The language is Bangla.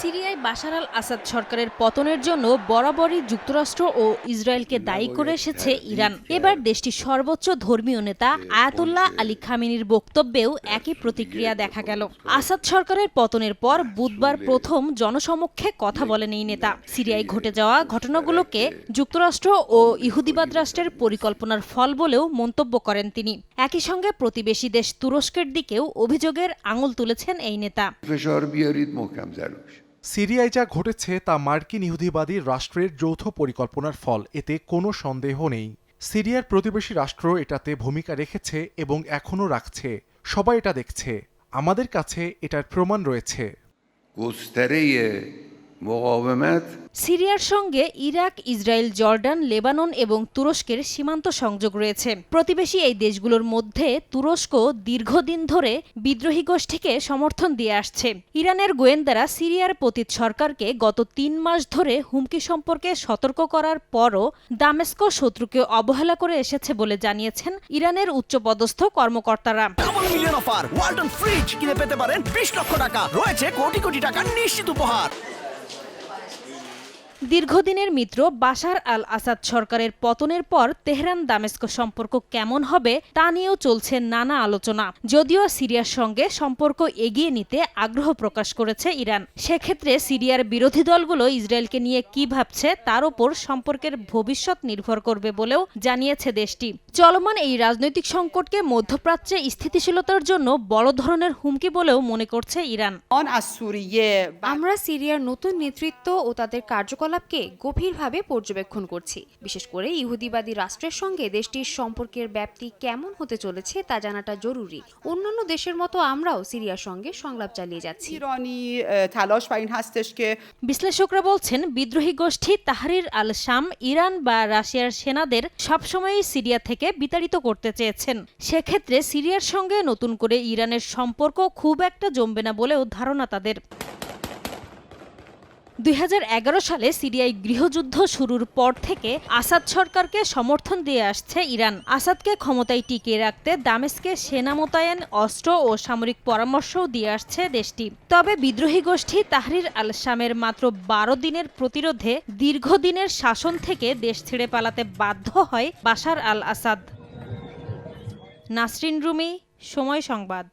সিরিয়ায় বাশার আল আসাদ সরকারের পতনের জন্য বরাবরই যুক্তরাষ্ট্র ও ইসরায়েলকে দায়ী করে এসেছে ইরান এবার দেশটির সর্বোচ্চ ধর্মীয় নেতা আয়াতুল্লাহ আলী খামিনির বক্তব্যেও একই প্রতিক্রিয়া দেখা গেল আসাদ সরকারের পতনের পর বুধবার প্রথম জনসমক্ষে কথা বলেন এই নেতা সিরিয়ায় ঘটে যাওয়া ঘটনাগুলোকে যুক্তরাষ্ট্র ও ইহুদিবাদ রাষ্ট্রের পরিকল্পনার ফল বলেও মন্তব্য করেন তিনি একই সঙ্গে প্রতিবেশী দেশ তুরস্কের দিকেও অভিযোগের আঙুল তুলেছেন এই নেতা فشار بیارید محکم روش সিরিয়ায় যা ঘটেছে তা মার্কিন ইহুদিবাদী রাষ্ট্রের যৌথ পরিকল্পনার ফল। এতে কোনো সন্দেহ নেই। সিরিয়ার প্রতিবেশী রাষ্ট্র এটাতে ভূমিকা রেখেছে এবং এখনও রাখছে। সবাই এটা দেখছে। আমাদের কাছে এটার প্রমাণ রয়েছে। সিরিয়ার সঙ্গে ইরাক ইসরায়েল জর্ডান লেবানন এবং তুরস্কের সীমান্ত সংযোগ রয়েছে। প্রতিবেশী এই দেশগুলোর মধ্যে তুরস্ক দীর্ঘদিন ধরে বিদ্রোহী গোষ্ঠীকে সমর্থন দিয়ে আসছে। ইরানের গোয়েন্দারা সিরিয়ার পতিত সরকারকে গত তিন মাস ধরে হুমকি সম্পর্কে সতর্ক করার পরও দামেস্কো শত্রুকে অবহেলা করে এসেছে বলে জানিয়েছেন ইরানের উচ্চপদস্থ কর্মকর্তারা। মিলিয়ন অফার ওয়ালটন ফ্রিজ কিনে পেতে পারেন বিশ লক্ষ টাকা। রয়েছে কোটি কোটি টাকার নিশ্চিত উপহার। দীর্ঘদিনের মিত্র বাশার আল আসাদ সরকারের পতনের পর তেহরান দামেস্ক সম্পর্ক কেমন হবে তা নিয়েও চলছে নানা আলোচনা। যদিও সিরিয়ার সঙ্গে সম্পর্ক এগিয়ে নিতে আগ্রহ প্রকাশ করেছে ইরান। সেক্ষেত্রে সিরিয়ার বিরোধী দলগুলো ইসরায়েলকে নিয়ে কি ভাবছে তার ওপর সম্পর্কের ভবিষ্যৎ নির্ভর করবে বলেও জানিয়েছে দেশটি। চলমান এই রাজনৈতিক সংকটকে মধ্যপ্রাচ্যে স্থিতিশীলতার জন্য বড় ধরনের হুমকি বলেও মনে করছে ইরান। আমরা সিরিয়ার নতুন নেতৃত্ব ও তাদের কার্যকলাপ কার্যকলাপকে গভীরভাবে পর্যবেক্ষণ করছি। বিশেষ করে ইহুদিবাদী রাষ্ট্রের সঙ্গে দেশটির সম্পর্কের ব্যাপ্তি কেমন হতে চলেছে তা জানাটা জরুরি। অন্যান্য দেশের মতো আমরাও সিরিয়ার সঙ্গে সংলাপ চালিয়ে যাচ্ছি। বিশ্লেষকরা বলছেন বিদ্রোহী গোষ্ঠী তাহরির আল শাম ইরান বা রাশিয়ার সেনাদের সবসময়ই সিরিয়া থেকে বিতাড়িত করতে চেয়েছেন। সেক্ষেত্রে সিরিয়ার সঙ্গে নতুন করে ইরানের সম্পর্ক খুব একটা জমবে না বলেও ধারণা তাদের। দুই হাজার এগারো সালে সিরিয়ায় গৃহযুদ্ধ শুরুর পর থেকে আসাদ সরকারকে সমর্থন দিয়ে আসছে ইরান। আসাদকে ক্ষমতায় টিকিয়ে রাখতে দামেস্কে সেনা মোতায়েন, অস্ত্র ও সামরিক পরামর্শও দিয়ে আসছে দেশটি। তবে বিদ্রোহী গোষ্ঠী তাহরির আল শামের মাত্র বারো দিনের প্রতিরোধে দীর্ঘদিনের শাসন থেকে দেশ ছেড়ে পালাতে বাধ্য হয় বাশার আল আসাদ নাসরিন রুমি, সময় সংবাদ।